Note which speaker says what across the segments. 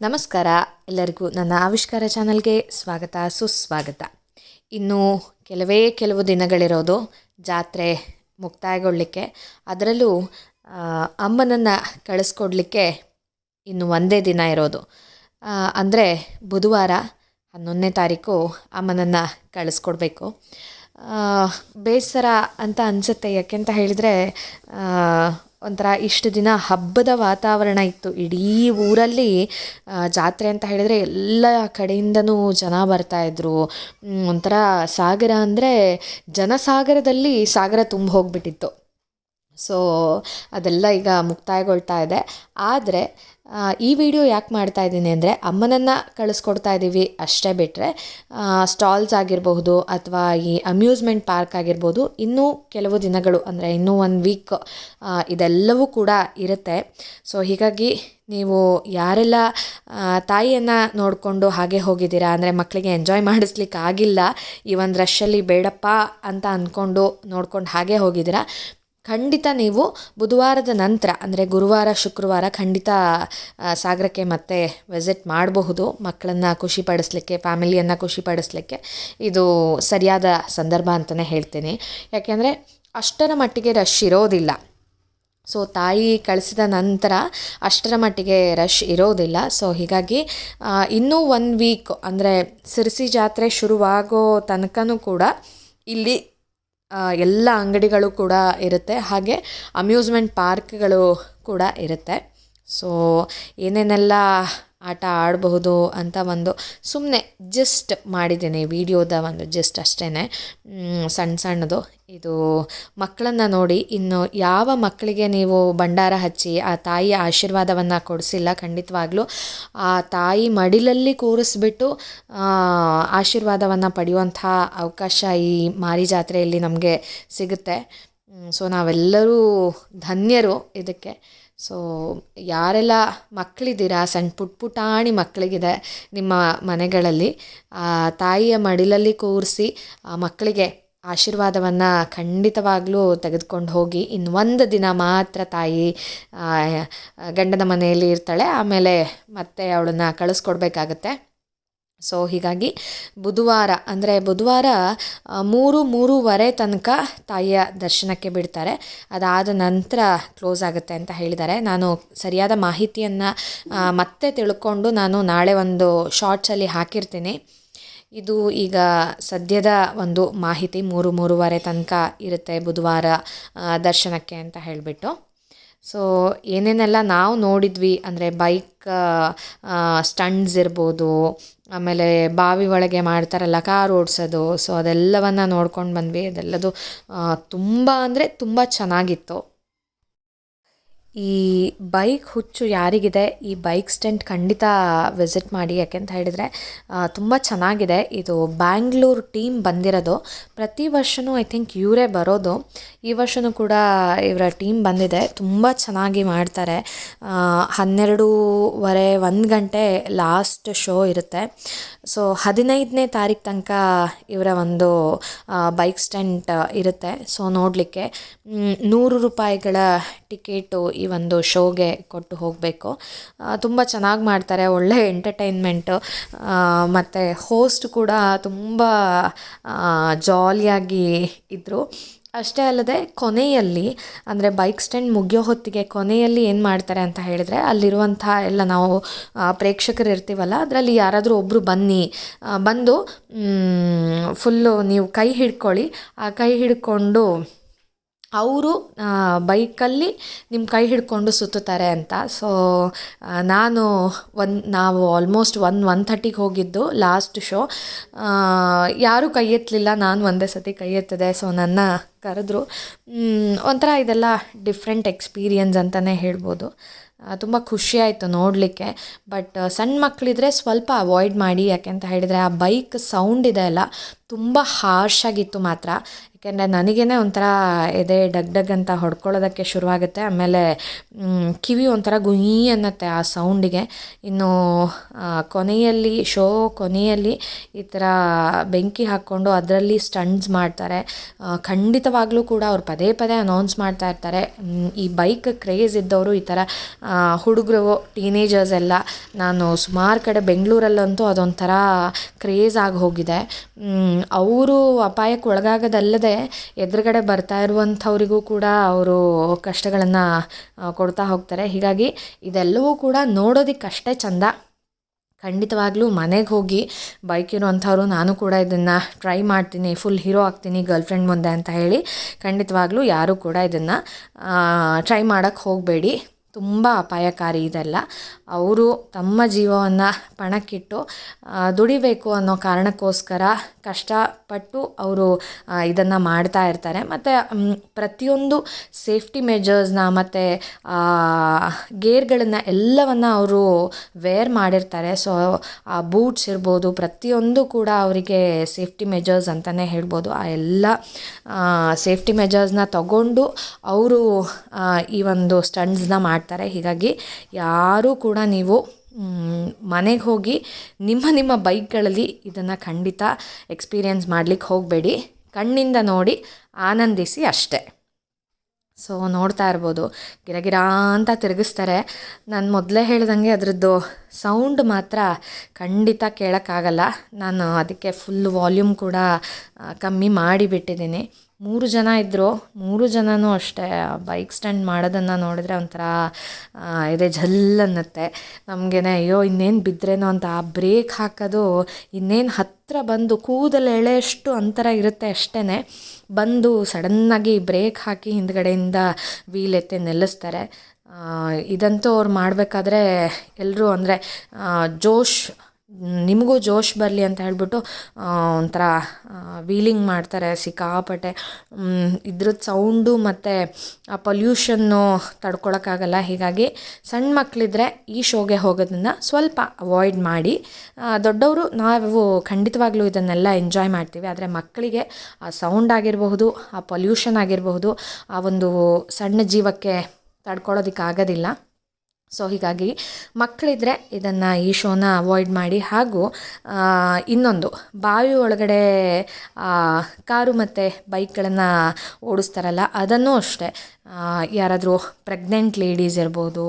Speaker 1: ನಮಸ್ಕಾರ. ಎಲ್ಲರಿಗೂ ನನ್ನ ಆವಿಷ್ಕಾರ ಚಾನಲ್ಗೆ ಸ್ವಾಗತ, ಸುಸ್ವಾಗತ. ಇನ್ನು ಕೆಲವೇ ಕೆಲವು ದಿನಗಳಿರೋದು ಜಾತ್ರೆ ಮುಕ್ತಾಯಗೊಳ್ಳಲಿಕ್ಕೆ ಅದರಲ್ಲೂ ಅಮ್ಮನನ್ನು ಕಳಿಸ್ಕೊಡ್ಲಿಕ್ಕೆ ಇನ್ನು ಒಂದೇ ದಿನ ಇರೋದು. ಅಂದರೆ ಬುಧವಾರ ಹನ್ನೊಂದನೇ ತಾರೀಕು ಅಮ್ಮನನ್ನು ಕಳಿಸ್ಕೊಡ್ಬೇಕು. ಬೇಸರ ಅಂತ ಅನಿಸುತ್ತೆ. ಯಾಕೆಂತ ಹೇಳಿದರೆ ಒಂಥರ ಇಷ್ಟು ದಿನ ಹಬ್ಬದ ವಾತಾವರಣ ಇತ್ತು. ಇಡೀ ಊರಲ್ಲಿ ಜಾತ್ರೆ ಅಂತ ಹೇಳಿದರೆ ಎಲ್ಲ ಕಡೆಯಿಂದನೂ ಜನ ಬರ್ತಾಯಿದ್ರು ಒಂಥರ ಸಾಗರ ಅಂದರೆ ಜನಸಾಗರದಲ್ಲಿ ಸಾಗರ ತುಂಬ ಹೋಗಿಬಿಟ್ಟಿತ್ತು. ಸೊ ಅದೆಲ್ಲ ಈಗ ಮುಕ್ತಾಯಗೊಳ್ತಾ ಇದೆ. ಆದರೆ ಈ ವಿಡಿಯೋ ಯಾಕೆ ಮಾಡ್ತಾ ಇದ್ದೀನಿ ಅಂದರೆ ಅಮ್ಮನನ್ನು ಕಳಿಸ್ಕೊಡ್ತಾ ಇದ್ದೀವಿ ಅಷ್ಟೇ ಬಿಟ್ಟರೆ ಸ್ಟಾಲ್ಸ್ ಆಗಿರಬಹುದು ಅಥವಾ ಈ ಅಮ್ಯೂಸ್ಮೆಂಟ್ ಪಾರ್ಕ್ ಆಗಿರ್ಬೋದು ಇನ್ನೂ ಕೆಲವು ದಿನಗಳು ಅಂದರೆ ಇನ್ನೂ ಒಂದು ವೀಕ್ ಇದೆಲ್ಲವೂ ಕೂಡ ಇರುತ್ತೆ. ಸೊ ಹೀಗಾಗಿ ನೀವು ಯಾರೆಲ್ಲ ತಾಯಿಯನ್ನು ನೋಡಿಕೊಂಡು ಹಾಗೆ ಹೋಗಿದ್ದೀರಾ ಅಂದರೆ ಮಕ್ಕಳಿಗೆ ಎಂಜಾಯ್ ಮಾಡಿಸ್ಲಿಕ್ಕೆ ಆಗಿಲ್ಲ ಈ ಒಂದು ರಶ್ಶಲ್ಲಿ ಬೇಡಪ್ಪ ಅಂತ ಅಂದ್ಕೊಂಡು ನೋಡ್ಕೊಂಡು ಹಾಗೆ ಹೋಗಿದ್ದೀರಾ ಖಂಡಿತ ನೀವು ಬುಧವಾರದ ನಂತರ, ಅಂದರೆ ಗುರುವಾರ, ಶುಕ್ರವಾರ ಖಂಡಿತ ಸಾಗರಕ್ಕೆ ಮತ್ತೆ ವಿಸಿಟ್ ಮಾಡಬಹುದು. ಮಕ್ಕಳನ್ನು ಖುಷಿಪಡಿಸ್ಲಿಕ್ಕೆ ಫ್ಯಾಮಿಲಿಯನ್ನು ಖುಷಿಪಡಿಸ್ಲಿಕ್ಕೆ ಇದು ಸರಿಯಾದ ಸಂದರ್ಭ ಅಂತಲೇ ಹೇಳ್ತೀನಿ. ಯಾಕೆಂದರೆ ಅಷ್ಟರ ಮಟ್ಟಿಗೆ ರಶ್ ಇರೋದಿಲ್ಲ. ಸೊ ತಾಯಿ ಕಳಿಸಿದ ನಂತರ ಅಷ್ಟರ ಮಟ್ಟಿಗೆ ರಶ್ ಇರೋದಿಲ್ಲ. ಸೊ ಹೀಗಾಗಿ ಇನ್ನೂ ಒನ್ ವೀಕ್ ಅಂದರೆ ಸಿರಿಸಿ ಜಾತ್ರೆ ಶುರುವಾಗೋ ತನಕನೂ ಕೂಡ ಇಲ್ಲಿ ಎಲ್ಲ ಅಂಗಡಿಗಳು ಕೂಡ ಇರುತ್ತೆ. ಹಾಗೆ ಅಮ್ಯೂಸ್ಮೆಂಟ್ ಪಾರ್ಕ್ಗಳು ಕೂಡ ಇರುತ್ತೆ. ಸೊ ಏನೇನೆಲ್ಲ ಆಟ ಆಡಬಹುದು ಅಂತ ಒಂದು ಸುಮ್ಮನೆ ಜಸ್ಟ್ ಮಾಡಿದ್ದೀನಿ. ವೀಡಿಯೋದ ಒಂದು ಜಸ್ಟ್ ಅಷ್ಟೇ ಸಣ್ಣ ಸಣ್ಣದು. ಇದು ಮಕ್ಕಳನ್ನು ನೋಡಿ ಇನ್ನು ಯಾವ ಮಕ್ಕಳಿಗೆ ನೀವು ಭಂಡಾರ ಹಚ್ಚಿ, ಆ ತಾಯಿಯ ಆಶೀರ್ವಾದವನ್ನು ಕೊಡಿಸಿಲ್ಲ ಖಂಡಿತವಾಗ್ಲೂ, ಆ ತಾಯಿ ಮಡಿಲಲ್ಲಿ ಕೂರಿಸ್ಬಿಟ್ಟು ಆಶೀರ್ವಾದವನ್ನು ಪಡೆಯುವಂಥ ಅವಕಾಶ ಈ ಮಾರಿ ಜಾತ್ರೆಯಲ್ಲಿ ನಮಗೆ ಸಿಗುತ್ತೆ. ಸೊ ನಾವೆಲ್ಲರೂ ಧನ್ಯರು ಇದಕ್ಕೆ. ಸೊ ಯಾರೆಲ್ಲ ಮಕ್ಕಳಿದ್ದೀರಾ ಸಣ್ಣ ಪುಟ್ಟ ಪುಟಾಣಿ ಮಕ್ಕಳಿಗಿದೆ ನಿಮ್ಮ ಮನೆಗಳಲ್ಲಿ ತಾಯಿಯ ಮಡಿಲಲ್ಲಿ ಕೂರಿಸಿ, ಆ ಮಕ್ಕಳಿಗೆ ಆಶೀರ್ವಾದವನ್ನು ಖಂಡಿತವಾಗ್ಲೂ ತೆಗೆದುಕೊಂಡು ಹೋಗಿ ಇನ್ನು ಒಂದು ದಿನ ಮಾತ್ರ ತಾಯಿ ಗಂಡನ ಮನೆಯಲ್ಲಿ ಇರ್ತಾಳೆ, ಆಮೇಲೆ ಮತ್ತೆ ಅವಳನ್ನು ಕಳಿಸ್ಕೊಡ್ಬೇಕಾಗತ್ತೆ. ಸೊ ಹೀಗಾಗಿ ಬುಧವಾರ, ಅಂದರೆ ಬುಧವಾರ ಮೂರು, ಮೂರುವರೆ ತನಕ ತಾಯಿಯ ದರ್ಶನಕ್ಕೆ ಬಿಡ್ತಾರೆ. ಅದಾದ ನಂತರ ಕ್ಲೋಸ್ ಆಗುತ್ತೆ ಅಂತ ಹೇಳಿದ್ದಾರೆ. ನಾನು ಸರಿಯಾದ ಮಾಹಿತಿಯನ್ನು ಮತ್ತೆ ತಿಳ್ಕೊಂಡು ನಾನು ನಾಳೆ ಒಂದು ಶಾರ್ಟ್ಸಲ್ಲಿ ಹಾಕಿರ್ತೀನಿ. ಇದು ಈಗ ಸದ್ಯದ ಒಂದು ಮಾಹಿತಿ, ಮೂರು, ಮೂರುವರೆ ತನಕ ಇರುತ್ತೆ ಬುಧವಾರ ದರ್ಶನಕ್ಕೆ ಅಂತ ಹೇಳಿಬಿಟ್ಟು. ಸೊ ಏನೇನೆಲ್ಲ ನಾವು ನೋಡಿದ್ವಿ, ಅಂದರೆ ಬೈಕ್ ಸ್ಟಂಟ್ಸ್ ಇರ್ಬೋದು, ಆಮೇಲೆ ಬಾವಿ ಒಳಗೆ ಮಾಡ್ತಾರಲ್ಲ ಕಾರ್ ಓಡಿಸೋದು ಸೊ ಅದೆಲ್ಲವನ್ನು ನೋಡ್ಕೊಂಡು ಬಂದ್ವಿ. ಅದೆಲ್ಲದು ತುಂಬ ಅಂದರೆ ತುಂಬ ಚೆನ್ನಾಗಿತ್ತು. ಈ ಬೈಕ್ ಹುಚ್ಚು ಯಾರಿಗಿದೆ, ಈ ಬೈಕ್ ಸ್ಟೆಂಟ್ ಖಂಡಿತ ವಿಸಿಟ್ ಮಾಡಿ. ಯಾಕೆಂತ ಹೇಳಿದರೆ ತುಂಬ ಚೆನ್ನಾಗಿದೆ. ಇದು ಬ್ಯಾಂಗ್ಳೂರ್ ಟೀಮ್ ಬಂದಿರೋದು. ಪ್ರತಿ ವರ್ಷವೂ ಐ ಥಿಂಕ್ ಇವರೇ ಬರೋದು. ಈ ವರ್ಷವೂ ಕೂಡ ಇವರ ಟೀಮ್ ಬಂದಿದೆ. ತುಂಬ ಚೆನ್ನಾಗಿ ಮಾಡ್ತಾರೆ. ಹನ್ನೆರಡೂವರೆ ಒಂದು ಗಂಟೆ ಲಾಸ್ಟ್ ಶೋ ಇರುತ್ತೆ. ಸೊ, ಹದಿನೈದನೇ ತಾರೀಕು ತನಕ ಇವರ ಒಂದು ಬೈಕ್ ಸ್ಟೆಂಟ್ ಇರುತ್ತೆ. ಸೊ, ನೋಡಲಿಕ್ಕೆ ನೂರು ರೂಪಾಯಿಗಳ ಟಿಕೆಟು, ಈ ಒಂದು ಶೋಗೆ ಕೊಟ್ಟು ಹೋಗಬೇಕು. ತುಂಬ ಚೆನ್ನಾಗಿ ಮಾಡ್ತಾರೆ, ಒಳ್ಳೆ ಎಂಟರ್ಟೈನ್ಮೆಂಟು. ಮತ್ತು ಹೋಸ್ಟ್ ಕೂಡ ತುಂಬ ಜಾಲಿಯಾಗಿ ಇದ್ದರು ಅಷ್ಟೇ ಅಲ್ಲದೆ ಕೊನೆಯಲ್ಲಿ, ಅಂದರೆ ಬೈಕ್ ಸ್ಟ್ಯಾಂಡ್ ಮುಗಿಯೋ ಹೊತ್ತಿಗೆ ಕೊನೆಯಲ್ಲಿ ಏನು ಮಾಡ್ತಾರೆ ಅಂತ ಹೇಳಿದರೆ ಅಲ್ಲಿರುವಂಥ ಎಲ್ಲ ನಾವು ಪ್ರೇಕ್ಷಕರು ಇರ್ತೀವಲ್ಲ, ಅದರಲ್ಲಿ ಯಾರಾದರೂ ಒಬ್ಬರು ಬನ್ನಿ. ಬಂದು ಫುಲ್ಲು ನೀವು ಕೈ ಹಿಡ್ಕೊಳ್ಳಿ. ಆ ಕೈ ಹಿಡ್ಕೊಂಡು ಅವರು ಬೈಕಲ್ಲಿ ನಿಮ್ಮ ಕೈ ಹಿಡ್ಕೊಂಡು ಸುತ್ತುತ್ತಾರೆ ಅಂತ. ಸೊ ನಾನು ಒಂದು ನಾವು ಆಲ್ಮೋಸ್ಟ್ ಒನ್ ಒನ್ ಥರ್ಟಿಗೆ ಹೋಗಿದ್ದು ಲಾಸ್ಟ್ ಶೋ ಯಾರೂ ಕೈ ಎತ್ತಲಿಲ್ಲ ನಾನು ಒಂದೇ ಸತಿ ಕೈ ಎತ್ತಿದೆ ಸೊ ನನ್ನ ಕರೆದ್ರು. ಒಂಥರ ಇದೆಲ್ಲ ಡಿಫ್ರೆಂಟ್ ಎಕ್ಸ್ಪೀರಿಯನ್ಸ್ ಅಂತಲೇ ಹೇಳ್ಬೋದು. ತುಂಬ ಖುಷಿಯಾಯಿತು ನೋಡಲಿಕ್ಕೆ. ಬಟ್ ಸಣ್ಣ ಮಕ್ಕಳಿದ್ರೆ ಸ್ವಲ್ಪ ಅವಾಯ್ಡ್ ಮಾಡಿ ಯಾಕೆ ಅಂತ ಹೇಳಿದರೆ ಆ ಬೈಕ್ ಸೌಂಡ್ ಇದೆ ಅಲ್ಲ, ತುಂಬ ಹಾರ್ಶ್ ಆಗಿತ್ತು ಮಾತ್ರ. ಯಾಕೆಂದರೆ ನನಗೇ ಒಂಥರ ಎದೆ ಡಗ್ ಡಗ್ ಅಂತ ಹೊಡ್ಕೊಳ್ಳೋದಕ್ಕೆ ಶುರುವಾಗುತ್ತೆ. ಆಮೇಲೆ ಕಿವಿ ಒಂಥರ ಗುಯಿ ಅನ್ನತ್ತೆ ಆ ಸೌಂಡಿಗೆ. ಇನ್ನು ಕೊನೆಯಲ್ಲಿ, ಶೋ ಕೊನೆಯಲ್ಲಿ ಈ ಥರ ಬೆಂಕಿ ಹಾಕ್ಕೊಂಡು ಅದರಲ್ಲಿ ಸ್ಟಂಟ್ಸ್ ಮಾಡ್ತಾರೆ. ಖಂಡಿತವಾಗಲೂ ಕೂಡ ಅವ್ರು ಪದೇ ಪದೇ ಅನೌನ್ಸ್ ಮಾಡ್ತಾ ಇರ್ತಾರೆ. ಈ ಬೈಕ್ ಕ್ರೇಜ್ ಇದ್ದವರು ಈ ಥರ ಹುಡುಗರು ಟೀನೇಜರ್ಸ್ ಎಲ್ಲ, ನಾನು ಸುಮಾರು ಕಡೆ ಬೆಂಗಳೂರಲ್ಲಂತೂ ಅದೊಂಥರ ಕ್ರೇಜ್ ಆಗಿ ಹೋಗಿದೆ. ಅವರು ಅಪಾಯಕ್ಕೆ ಒಳಗಾಗೋದಲ್ಲದೆ ಎದುರುಗಡೆ ಬರ್ತಾ ಇರುವಂಥವರಿಗೂ ಕೂಡ ಅವರು ಕಷ್ಟಗಳನ್ನು ಕೊಡ್ತಾ ಹೋಗ್ತಾರೆ. ಹೀಗಾಗಿ ಇದೆಲ್ಲವೂ ಕೂಡ ನೋಡೋದಕ್ಕೆ ಅಷ್ಟೇ ಚಂದ. ಖಂಡಿತವಾಗ್ಲೂ ಮನೆಗೆ ಹೋಗಿ ಬೈಕ್ ಇರೋವಂಥವ್ರು, ನಾನು ಕೂಡ ಇದನ್ನು ಟ್ರೈ ಮಾಡ್ತೀನಿ, ಫುಲ್ ಹೀರೋ ಆಗ್ತೀನಿ, ಗರ್ಲ್ಫ್ರೆಂಡ್ ಮುಂದೆ ಅಂತ ಹೇಳಿ ಖಂಡಿತವಾಗ್ಲೂ ಯಾರೂ ಕೂಡ ಇದನ್ನು ಟ್ರೈ ಮಾಡೋಕ್ಕೆ ಹೋಗಬೇಡಿ. ತುಂಬ ಅಪಾಯಕಾರಿ ಇದೆಲ್ಲ. ಅವರು ತಮ್ಮ ಜೀವವನ್ನು ಪಣಕ್ಕಿಟ್ಟು ದುಡಿಬೇಕು ಅನ್ನೋ ಕಾರಣಕ್ಕೋಸ್ಕರ ಕಷ್ಟಪಟ್ಟು ಅವರು ಇದನ್ನು ಮಾಡ್ತಾ ಇರ್ತಾರೆ. ಮತ್ತು ಪ್ರತಿಯೊಂದು ಸೇಫ್ಟಿ ಮೆಜರ್ಸ್ನ ಮತ್ತು ಗೇರ್ಗಳನ್ನು ಎಲ್ಲವನ್ನು ಅವರು ವೇರ್ ಮಾಡಿರ್ತಾರೆ. ಸೊ, ಆ ಬೂಟ್ಸ್ ಇರ್ಬೋದು, ಪ್ರತಿಯೊಂದು ಕೂಡ ಅವರಿಗೆ ಸೇಫ್ಟಿ ಮೆಜರ್ಸ್ ಅಂತಲೇ ಹೇಳ್ಬೋದು. ಆ ಎಲ್ಲ ಸೇಫ್ಟಿ ಮೆಜರ್ಸ್ನ ತಗೊಂಡು ಅವರು ಈ ಒಂದು ಸ್ಟಂಟ್ಸ್ನ ಮಾಡ್ತಾರೆ ಹೀಗಾಗಿ ಯಾರೂ ಕೂಡ ನೀವು ಮನೆಗೆ ಹೋಗಿ ನಿಮ್ಮ ನಿಮ್ಮ ಬೈಕ್ಗಳಲ್ಲಿ ಇದನ್ನು ಖಂಡಿತ ಎಕ್ಸ್ಪೀರಿಯೆನ್ಸ್ ಮಾಡಲಿಕ್ಕೆ ಹೋಗಬೇಡಿ. ಕಣ್ಣಿಂದ ನೋಡಿ ಆನಂದಿಸಿ ಅಷ್ಟೇ. ಸೊ ನೋಡ್ತಾ ಇರ್ಬೋದು. ಗಿರಗಿರಾ ಅಂತ ತಿರುಗಿಸ್ತಾರೆ. ನಾನು ಮೊದಲೇ ಹೇಳ್ದಂಗೆ ಅದರದ್ದು ಸೌಂಡ್ ಮಾತ್ರ ಖಂಡಿತ ಕೇಳೋಕ್ಕಾಗಲ್ಲ. ನಾನು ಅದಕ್ಕೆ ಫುಲ್ ವಾಲ್ಯೂಮ್ ಕೂಡ ಕಮ್ಮಿ ಮಾಡಿಬಿಟ್ಟಿದ್ದೀನಿ. ಮೂರು ಜನ ಇದ್ದರು ಮೂರು ಜನನೂ ಅಷ್ಟೇ ಬೈಕ್ ಸ್ಟ್ಯಾಂಡ್ ಮಾಡೋದನ್ನು ನೋಡಿದ್ರೆ ಒಂಥರ ಇದೆ ಝಲ್ ಅನ್ನತ್ತೆ. ನಮಗೇನೆ ಅಯ್ಯೋ ಇನ್ನೇನು ಬಿದ್ದರೇನೋ ಅಂತ ಆ ಬ್ರೇಕ್ ಹಾಕೋದು ಇನ್ನೇನು ಹತ್ತಿರ ಬಂದು ಕೂದಲು ಎಳೆಯಷ್ಟು ಅಂತರ ಇರುತ್ತೆ ಅಷ್ಟೇ ಬಂದು ಸಡನ್ನಾಗಿ ಬ್ರೇಕ್ ಹಾಕಿ ಹಿಂದ್ಗಡೆಯಿಂದ ವೀಲ್ ಎತ್ತಿ ನಿಲ್ಲಿಸ್ತಾರೆ ಆ, ಇದಂತೂ ಅವ್ರು ಮಾಡಬೇಕಾದ್ರೆ ಎಲ್ಲರೂ ಅಂದರೆ ಜೋಶ್ ನಿಮಗೂ ಜೋಶ್ ಬರಲಿ ಅಂತ ಹೇಳ್ಬಿಟ್ಟು ಒಂಥರ ವೀಲಿಂಗ್ ಮಾಡ್ತಾರೆ ಸಿಕ್ಕಾಪಟ್ಟೆ. ಇದ್ರದ್ದು ಸೌಂಡು ಮತ್ತು, ಆ, ಪೊಲ್ಯೂಷನ್ನು ತಡ್ಕೊಳಕ್ಕಾಗಲ್ಲ. ಹೀಗಾಗಿ ಸಣ್ಣ ಮಕ್ಕಳಿದ್ರೆ ಈ ಶೋಗೆ ಹೋಗೋದನ್ನು ಸ್ವಲ್ಪ ಅವಾಯ್ಡ್ ಮಾಡಿ. ದೊಡ್ಡವರು ನಾವು ಖಂಡಿತವಾಗ್ಲೂ ಇದನ್ನೆಲ್ಲ ಎಂಜಾಯ್ ಮಾಡ್ತೀವಿ. ಆದರೆ ಮಕ್ಕಳಿಗೆ ಆ ಸೌಂಡ್ ಆಗಿರಬಹುದು, ಆ ಪೊಲ್ಯೂಷನ್ ಆಗಿರಬಹುದು, ಆ ಒಂದು ಸಣ್ಣ ಜೀವಕ್ಕೆ ತಡ್ಕೊಳ್ಳೋದಕ್ಕಾಗೋದಿಲ್ಲ ಸೊ ಹೀಗಾಗಿ ಮಕ್ಕಳಿದ್ರೆ ಇದನ್ನು ಈ ಶೋನ ಅವಾಯ್ಡ್ ಮಾಡಿ ಹಾಗೂ ಇನ್ನೊಂದು ಬಾವಿ ಒಳಗಡೆ ಕಾರು ಮತ್ತು ಬೈಕ್ಗಳನ್ನು ಓಡಿಸ್ತಾರಲ್ಲ ಅದನ್ನು ಅಷ್ಟೇ. ಯಾರಾದರೂ ಪ್ರೆಗ್ನೆಂಟ್ ಲೇಡೀಸ್ ಇರ್ಬೋದು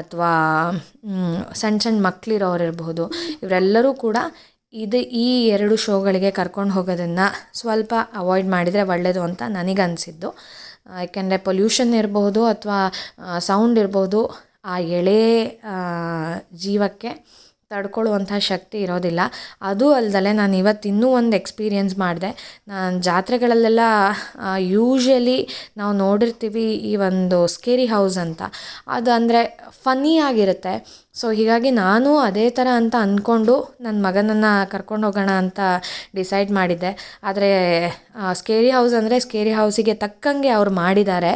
Speaker 1: ಅಥವಾ ಸಣ್ಣ ಸಣ್ಣ ಮಕ್ಕಳಿರೋರು ಇರ್ಬೋದು, ಇವರೆಲ್ಲರೂ ಕೂಡ ಇದು ಈ ಎರಡು ಶೋಗಳಿಗೆ ಕರ್ಕೊಂಡು ಹೋಗೋದನ್ನು ಸ್ವಲ್ಪ ಅವಾಯ್ಡ್ ಮಾಡಿದರೆ ಒಳ್ಳೆಯದು ಅಂತ ನನಗನ್ಸಿದ್ದು. ಯಾಕೆಂದರೆ ಪೊಲ್ಯೂಷನ್ ಇರ್ಬೋದು ಅಥವಾ ಸೌಂಡ್ ಇರ್ಬೋದು ಆ ಎಳೆ ಜೀವಕ್ಕೆ ತಡ್ಕೊಳ್ಳುವಂಥ ಶಕ್ತಿ ಇರೋದಿಲ್ಲ. ಅದು ಅಲ್ದಲೆ ನಾನು ಇವತ್ತು ಇನ್ನೂ ಒಂದು ಎಕ್ಸ್ಪೀರಿಯನ್ಸ್ ಮಾಡಿದೆ. ನಾನು ಜಾತ್ರೆಗಳಲ್ಲೆಲ್ಲ ಯೂಶ್ವಲಿ ನಾವು ನೋಡಿರ್ತೀವಿ ಈ ಒಂದು ಸ್ಕೇರಿ ಹೌಸ್ ಅಂತ. ಅದು ಅಂದರೆ ಫನ್ನಿ ಆಗಿರುತ್ತೆ. ಸೊ, ಹೀಗಾಗಿ ನಾನು ಅದೇ ಥರ ಅಂತ ಅಂದ್ಕೊಂಡು ನನ್ನ ಮಗನನ್ನು ಕರ್ಕೊಂಡು ಹೋಗೋಣ ಅಂತ ಡಿಸೈಡ್ ಮಾಡಿದ್ದೆ. ಆದರೆ ಸ್ಕೇರಿ ಹೌಸ್ ಅಂದರೆ ಸ್ಕೇರಿ ಹೌಸಿಗೆ ತಕ್ಕಂಗೆ ಅವ್ರು ಮಾಡಿದ್ದಾರೆ.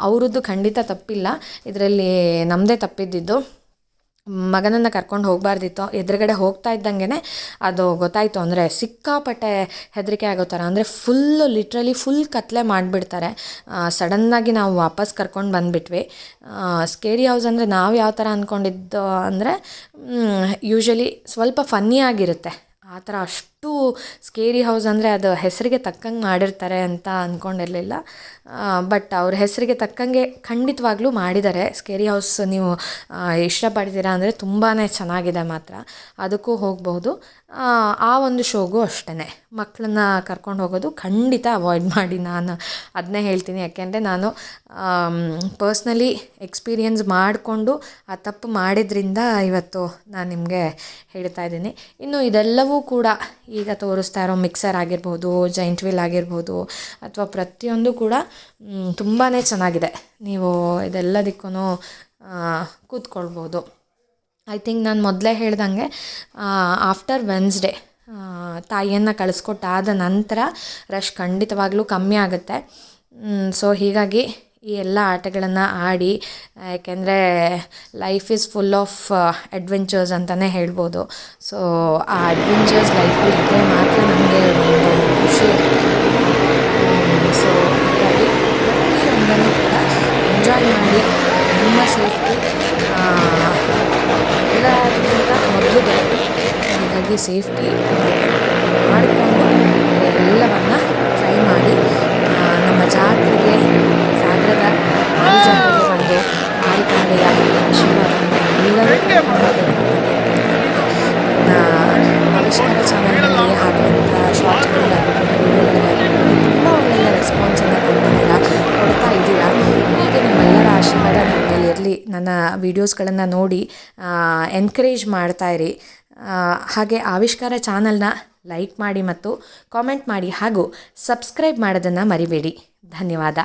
Speaker 1: ಅವರದ್ದು ಖಂಡಿತ ತಪ್ಪಿಲ್ಲ. ಇದರಲ್ಲಿ ನಮ್ಮದೇ ತಪ್ಪಿದ್ದಿದ್ದು ಮಗನನ್ನು ಕರ್ಕೊಂಡು ಹೋಗಬಾರ್ದಿತ್ತು. ಎದುರುಗಡೆ ಹೋಗ್ತಾ ಇದ್ದಂಗೆ ಅದು ಗೊತ್ತಾಯಿತು ಅಂದರೆ ಸಿಕ್ಕಾಪಟ್ಟೆ ಹೆದರಿಕೆ ಆಗೋ ಥರ. ಅಂದರೆ ಫುಲ್ಲು ಲಿಟ್ರಲಿ ಫುಲ್ ಕತ್ಲೆ ಮಾಡಿಬಿಡ್ತಾರೆ. ಸಡನ್ನಾಗಿ ನಾವು ವಾಪಸ್ ಕರ್ಕೊಂಡು ಬಂದುಬಿಟ್ವಿ. ಸ್ಕೇರಿ ಹೌಸ್ ಅಂದರೆ ನಾವು ಯಾವ ಥರ ಅಂದ್ಕೊಂಡಿದ್ದು ಅಂದರೆ ಯೂಶ್ವಲಿ ಸ್ವಲ್ಪ ಫನ್ನಿ ಆಗಿರುತ್ತೆ. ಆ ಥರ ಅಷ್ಟು ಸ್ಕೇರಿ ಹೌಸ್ ಅಂದರೆ ಅದು ಹೆಸರಿಗೆ ತಕ್ಕಂಗೆ ಮಾಡಿರ್ತಾರೆ ಅಂತ ಅಂದ್ಕೊಂಡಿರಲಿಲ್ಲ ಬಟ್ ಅವ್ರ ಹೆಸರಿಗೆ ತಕ್ಕಂಗೆ ಖಂಡಿತವಾಗ್ಲೂ ಮಾಡಿದ್ದಾರೆ ಸ್ಕೇರಿ ಹೌಸ್ ನೀವು ಇಷ್ಟಪಡ್ತೀರಾ ಅಂದರೆ ತುಂಬಾ ಚೆನ್ನಾಗಿದೆ ಮಾತ್ರ. ಅದಕ್ಕೂ ಹೋಗಬಹುದು ಆ ಒಂದು ಶೋಗೂ ಅಷ್ಟೇ ಮಕ್ಕಳನ್ನ ಕರ್ಕೊಂಡು ಹೋಗೋದು ಖಂಡಿತ ಅವಾಯ್ಡ್ ಮಾಡಿ. ನಾನು ಅದನ್ನೇ ಹೇಳ್ತೀನಿ. ಯಾಕೆಂದರೆ ನಾನು ಪರ್ಸ್ನಲಿ ಎಕ್ಸ್ಪೀರಿಯನ್ಸ್ ಮಾಡಿಕೊಂಡು ಆ ತಪ್ಪು ಮಾಡಿದ್ರಿಂದ ಇವತ್ತು ನಾನು ನಿಮಗೆ ಹೇಳ್ತಾ ಇದ್ದೀನಿ. ಇನ್ನು ಇದೆಲ್ಲವೂ ಕೂಡ ಈಗ ತೋರಿಸ್ತಾ ಇರೋ ಮಿಕ್ಸರ್ ಆಗಿರ್ಬೋದು ಜೈಂಟ್ ವೀಲ್ ಆಗಿರ್ಬೋದು ಅಥವಾ ಪ್ರತಿಯೊಂದು ಕೂಡ ತುಂಬಾ ಚೆನ್ನಾಗಿದೆ. ನೀವು ಇದೆಲ್ಲದಕ್ಕೂ ಕೂತ್ಕೊಳ್ಬೋದು. ಐ ಥಿಂಕ್ ನಾನು ಮೊದಲೇ ಹೇಳ್ದಂಗೆ ಆಫ್ಟರ್ ವೆನ್ಸ್ಡೇ ತಾಯಿಯನ್ನು ಕಳಿಸ್ಕೊಟ್ಟಾದ ನಂತರ ರಶ್ ಖಂಡಿತವಾಗ್ಲೂ ಕಮ್ಮಿ ಆಗುತ್ತೆ. ಸೊ ಹೀಗಾಗಿ ಈ ಎಲ್ಲ ಆಟಗಳನ್ನು ಆಡಿ, ಯಾಕೆಂದರೆ life is full of adventures ಅಂತಲೇ ಹೇಳ್ಬೋದು. ಸೊ ಆ ಅಡ್ವೆಂಚರ್ಸ್ ಲೈಫಲ್ಲಿ ಇದ್ದರೆ ಮಾತ್ರ ನಮಗೆ ಒಂದು ಖುಷಿ ಸೊ ಹಾಗಾಗಿ ಪ್ರತಿಯೊಂದನ್ನು ಕೂಡ ಎಂಜಾಯ್ ಮಾಡಿ ನಿಮ್ಮ ಸೇಫ್ಟಿ ಎಲ್ಲದಕ್ಕಿಂತ ಮೊದಲು ಬರುತ್ತೆ ಹಾಗಾಗಿ ಸೇಫ್ಟಿ ಮಾಡಿಕೊಂಡು ಎಲ್ಲವನ್ನು ಟ್ರೈ ಮಾಡಿ ನಮ್ಮ ಜಾತ್ರೆ ನನ್ನ ವೀಡಿಯೋಸ್ಗಳನ್ನು ನೋಡಿ ಎನ್ಕರೇಜ್ ಮಾಡ್ತಾಯಿರಿ ಹಾಗೆ ಆವಿಷ್ಕಾರ ಚಾನಲ್ನ ಲೈಕ್ ಮಾಡಿ ಮತ್ತು ಕಾಮೆಂಟ್ ಮಾಡಿ ಹಾಗೂ ಸಬ್ಸ್ಕ್ರೈಬ್ ಮಾಡೋದನ್ನು ಮರಿಬೇಡಿ. ಧನ್ಯವಾದ.